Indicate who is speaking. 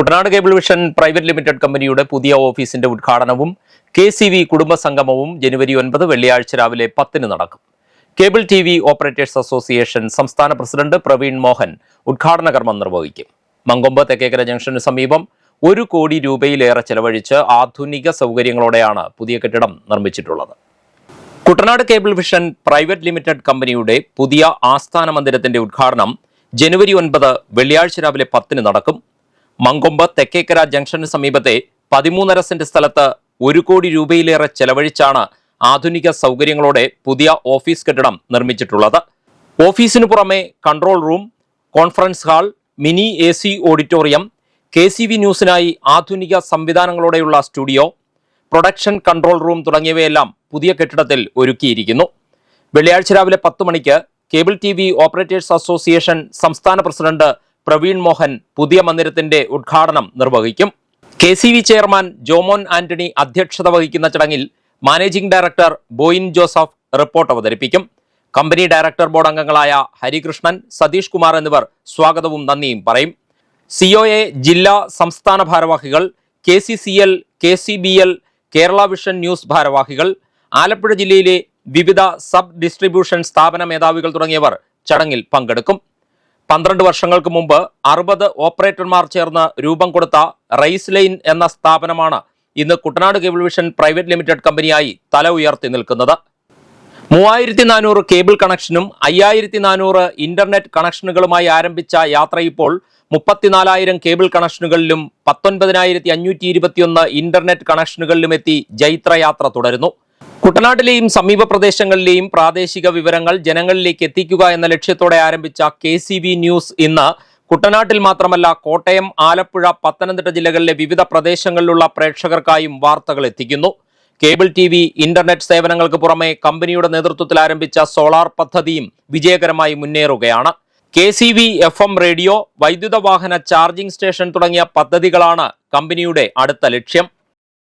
Speaker 1: Kuttanad cable vision private limited കമ്പനിയുടെ പുതിയ ഓഫീസിന്റെ ഉദ്ഘാടനവും കെ സി വി കുടുംബസംഗമവും ജനുവരി ഒൻപത് വെള്ളിയാഴ്ച രാവിലെ പത്തിന് നടക്കും. Cable T V operators association സംസ്ഥാന പ്രസിഡന്റ് പ്രവീൺ മോഹൻ ഉദ്ഘാടന കർമ്മം നിർവഹിക്കും. മങ്കൊമ്പ് തെക്കേക്കര ജംഗ്ഷന് സമീപം ഒരു കോടി രൂപയിലേറെ ചെലവഴിച്ച് ആധുനിക സൗകര്യങ്ങളോടെയാണ് പുതിയ കെട്ടിടം നിർമ്മിച്ചിട്ടുള്ളത്. Kuttanad cable vision private limited കമ്പനിയുടെ പുതിയ ആസ്ഥാന മന്ദിരത്തിന്റെ ഉദ്ഘാടനം ജനുവരി ഒൻപത് വെള്ളിയാഴ്ച രാവിലെ പത്തിന് നടക്കും. മങ്കൊമ്പ് തെക്കേക്കര ജംഗ്ഷന് സമീപത്തെ പതിമൂന്നര സെന്റ് സ്ഥലത്ത് ഒരു കോടി രൂപയിലേറെ ചെലവഴിച്ചാണ് ആധുനിക സൗകര്യങ്ങളോടെ പുതിയ ഓഫീസ് കെട്ടിടം നിർമ്മിച്ചിട്ടുള്ളത്. ഓഫീസിനു പുറമെ control room conference hall mini A auditorium K C V ന്യൂസിനായി ആധുനിക സംവിധാനങ്ങളോടെയുള്ള സ്റ്റുഡിയോ പ്രൊഡക്ഷൻ കൺട്രോൾ റൂം തുടങ്ങിയവയെല്ലാം പുതിയ കെട്ടിടത്തിൽ ഒരുക്കിയിരിക്കുന്നു. വെള്ളിയാഴ്ച രാവിലെ പത്ത് മണിക്ക് cable T V operators association സംസ്ഥാന പ്രസിഡന്റ് പ്രവീൺ മോഹൻ പുതിയ മന്ദിരത്തിന്റെ ഉദ്ഘാടനം നിർവഹിക്കും. K C V chairman Jomon Antony അധ്യക്ഷത വഹിക്കുന്ന ചടങ്ങിൽ managing director Boyin Joseph report അവതരിപ്പിക്കും. കമ്പനി ഡയറക്ടർ ബോർഡ് അംഗങ്ങളായ ഹരികൃഷ്ണൻ സതീഷ് കുമാർ എന്നിവർ സ്വാഗതവും നന്ദിയും പറയും. സിഒഎ ജില്ലാ സംസ്ഥാന ഭാരവാഹികൾ K C C L K C B L Kerala vision news ഭാരവാഹികൾ ആലപ്പുഴ ജില്ലയിലെ വിവിധ സബ് ഡിസ്ട്രിബ്യൂഷൻ സ്ഥാപന മേധാവികൾ തുടങ്ങിയവർ ചടങ്ങിൽ പങ്കെടുക്കും. പന്ത്രണ്ട് വർഷങ്ങൾക്ക് മുമ്പ് അറുപത് ഓപ്പറേറ്റർമാർ ചേർന്ന് രൂപം കൊടുത്ത റൈസ് ലൈൻ എന്ന സ്ഥാപനമാണ് ഇന്ന് Kuttanad cable vision private limited കമ്പനിയായി തല ഉയർത്തി നിൽക്കുന്നത്. മൂവായിരത്തി നാനൂറ് കേബിൾ കണക്ഷനും അയ്യായിരത്തി നാനൂറ് ഇന്റർനെറ്റ് കണക്ഷനുകളുമായി ആരംഭിച്ച യാത്ര ഇപ്പോൾ മുപ്പത്തിനാലായിരം കേബിൾ കണക്ഷനുകളിലും പത്തൊൻപതിനായിരത്തി അഞ്ഞൂറ്റി ഇരുപത്തിയൊന്ന് ഇന്റർനെറ്റ് കണക്ഷനുകളിലും എത്തി ജൈത്രയാത്ര തുടരുന്നു. കുട്ടനാട്ടിലെയും സമീപ പ്രദേശങ്ങളിലെയും പ്രാദേശിക വിവരങ്ങൾ ജനങ്ങളിലേക്ക് എത്തിക്കുക എന്ന ലക്ഷ്യത്തോടെ ആരംഭിച്ച കെ ന്യൂസ് ഇന്ന് കുട്ടനാട്ടിൽ മാത്രമല്ല കോട്ടയം ആലപ്പുഴ പത്തനംതിട്ട ജില്ലകളിലെ വിവിധ പ്രദേശങ്ങളിലുള്ള പ്രേക്ഷകർക്കായും വാർത്തകൾ എത്തിക്കുന്നു. കേബിൾ ടി വി ഇന്റർനെറ്റ് സേവനങ്ങൾക്ക് പുറമെ കമ്പനിയുടെ നേതൃത്വത്തിൽ ആരംഭിച്ച സോളാർ പദ്ധതിയും വിജയകരമായി മുന്നേറുകയാണ്. K C V F M radio വൈദ്യുത വാഹന ചാർജിംഗ് സ്റ്റേഷൻ തുടങ്ങിയ പദ്ധതികളാണ് കമ്പനിയുടെ അടുത്ത ലക്ഷ്യം.